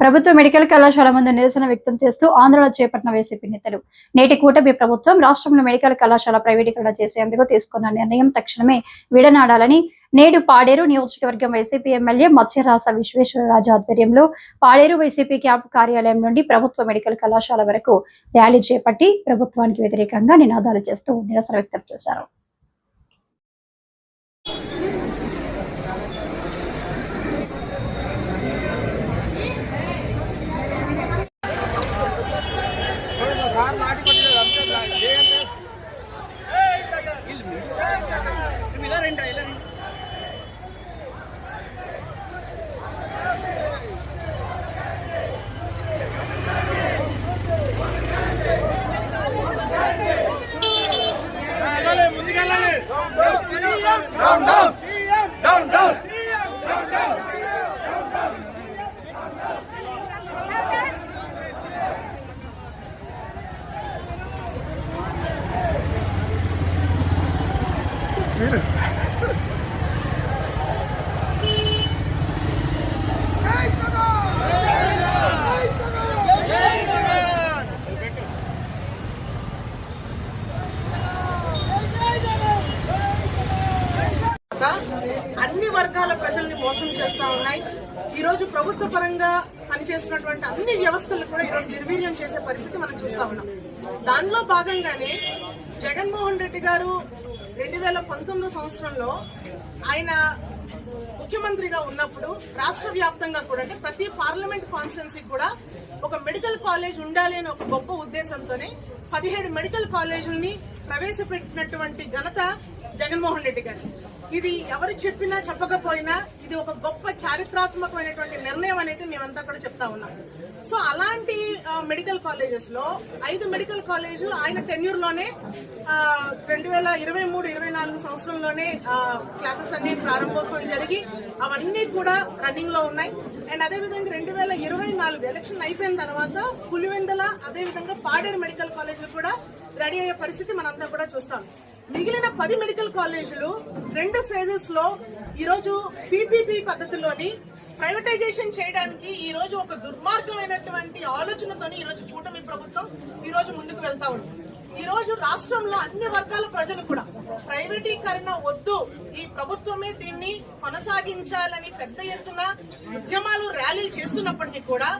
ప్రభుత్వ మెడికల్ కళాశాల ముందు నిరసన వ్యక్తం చేస్తూ ఆందోళన చేపట్టిన వైసీపీ నేతలు. నేటి కూటమి ప్రభుత్వం రాష్ట్రంలో మెడికల్ కళాశాల ప్రైవేటీకరణ చేసేందుకు తీసుకున్న నిర్ణయం తక్షణమే విడనాడాలని నేడు పాడేరు నియోజకవర్గం వైసీపీ ఎమ్మెల్యే మత్స్యరాస విశ్వేశ్వరరాజు ఆధ్వర్యంలో పాడేరు వైసీపీ క్యాంప్ కార్యాలయం నుండి ప్రభుత్వ మెడికల్ కళాశాల వరకు ర్యాలీ చేపట్టి ప్రభుత్వానికి వ్యతిరేకంగా నినాదాలు చేస్తూ నిరసన వ్యక్తం చేశారు. చేయండి ఇలా అన్ని వర్గాల ప్రజల్ని మోసం చేస్తా ఉన్నాయి. ఈ రోజు ప్రభుత్వ పరంగా పనిచేస్తున్నటువంటి అన్ని వ్యవస్థలు కూడా ఈ రోజు నిర్వీర్యం చేసే పరిస్థితి మనం చూస్తా ఉన్నాం. దానిలో భాగంగానే జగన్మోహన్ రెడ్డి గారు రెండు వేల పంతొమ్మిదో సంవత్సరంలో ఆయన ముఖ్యమంత్రిగా ఉన్నప్పుడు రాష్ట్ర వ్యాప్తంగా కూడా అంటే ప్రతి పార్లమెంట్ కాన్స్టిట్యున్సీకి కూడా ఒక మెడికల్ కాలేజ్ ఉండాలి అనే ఒక గొప్ప ఉద్దేశంతోనే పదిహేడు మెడికల్ కాలేజీలని ప్రవేశపెట్టినటువంటి ఘనత జగన్మోహన్ రెడ్డి గారు. ఇది ఎవరు చెప్పినా చెప్పకపోయినా ఇది ఒక గొప్ప చారిత్రాత్మకమైనటువంటి నిర్ణయం అనేది మేమంతా కూడా చెప్తా ఉన్నాం. సో అలాంటి మెడికల్ కాలేజెస్లో ఐదు మెడికల్ కాలేజ్ ఆయన టెన్యూర్లోనే రెండు వేల ఇరవై మూడు ఇరవై నాలుగు సంవత్సరంలోనే క్లాసెస్ అన్ని ప్రారంభోత్సవం జరిగి అవన్నీ కూడా రన్నింగ్లో ఉన్నాయి. అండ్ అదే విధంగా రెండు వేల ఇరవై నాలుగు ఎలక్షన్ అయిపోయిన తర్వాత పులివెందల అదే విధంగా పాడేరు మెడికల్ కాలేజీలు కూడా రెడీ అయ్యే పరిస్థితి మనంతా కూడా చూస్తాం. మిగిలిన పది మెడికల్ కాలేజీలు రెండు ఫేజెస్లో ఈరోజు పీపీపీ పద్ధతిలోని ప్రైవేటైజేషన్ చేయడానికి ఈ రోజు ఒక దుర్మార్గమైనటువంటి ఆలోచనతోని ఈ రోజు కూటమి ప్రభుత్వం ఈ రోజు ముందుకు వెళ్తా ఉంది. ఈ రోజు రాష్ట్రంలో అన్ని వర్గాల ప్రజలు కూడా ప్రైవేటీకరణ వద్దు ఈ ప్రభుత్వమే దీన్ని కొనసాగించాలని పెద్ద ఎత్తున ఉద్యమాలు ర్యాలీలు చేస్తున్నప్పటికీ కూడా